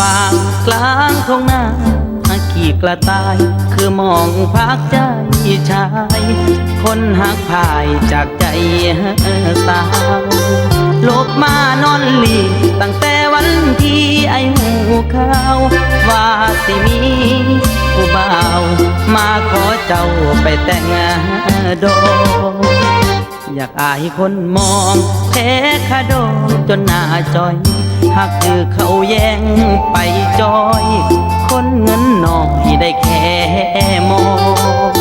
ปากกลางทงนาอากีกระต่าย คือมองพักใจชาย คนหักพายจากใจสาวลบมานอนหลีตั้งแต่วันที่ไอหูเขาว่าสิมีผู้บ่าว มาขอเจ้าไปแต่งดอกอยากอายคนมองแพ้คาดจนหน้าจอย หากคือเขาแย่งไปจอย คนเงินน้อยได้แค่มอง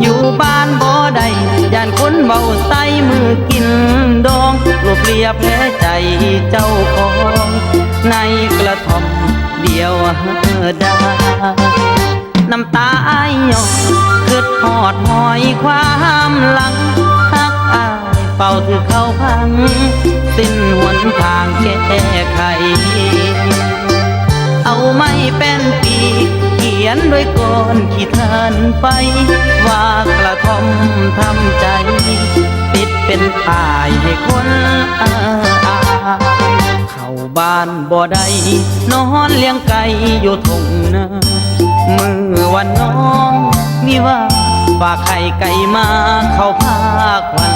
อยู่บ้านบ่ได้ย่านคนเบาใส่มือกินดองรวบเรียบแผลใจเจ้าของ ในกระท่อมเดียวได้น้ำตาอายหยอคืดหอดหอยความหลังหักอายเป่าถือเข้าพัง สิ้นหนทาง แก้ไข เอาไม่เป็นปีกเขียนด้วยก้อนขีดทานไป ว่ากระทอมทำใจ ติดเป็นป้ายให้คนอาเข้าบ้านบ่ได้นอนเลี้ยงไก่อยู่ทงนามือวันน้องมีว่าฝากไข่ไก่มาเข้าพาควัน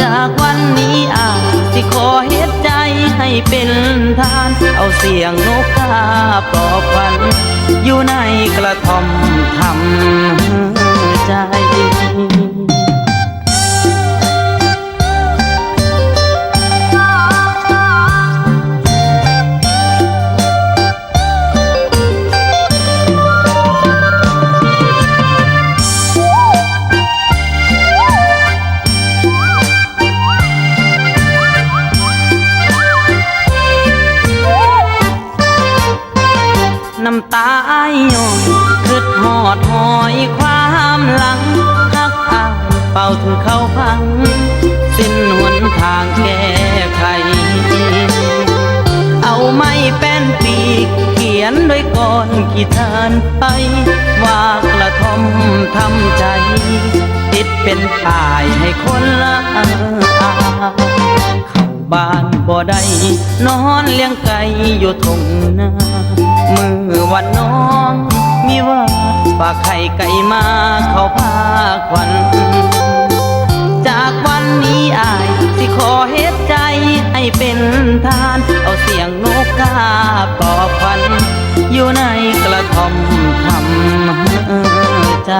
จากวันนี้อา สิขอเฮ็ดใจให้เป็นทาน เอาเสียงนกกาปลอบฝัน อยู่ในกระท่อมทำำตาหยดคืดหอดหอยความหลังหักอายเป่าถือเข้าพัง สิ้นหนทางแก้ไข เอาไม่เป็นปีกเขียนด้วยก้อนขีดทานไปว่ากระทมทำใจ ติดเป็นป้ายให้คนละอาเข้าบ้านบ่ได้นอนเลี้ยงไก่อยู่ทงนา มือวันน้อง มีว่าฝากไข่ไก่มาเข้าพาควัน จากวันนี้อายสิขอเหตุใจให้เป็นทาน เอาเสียงนกกาปอบควัน อยู่ในกระท่อมทำใจ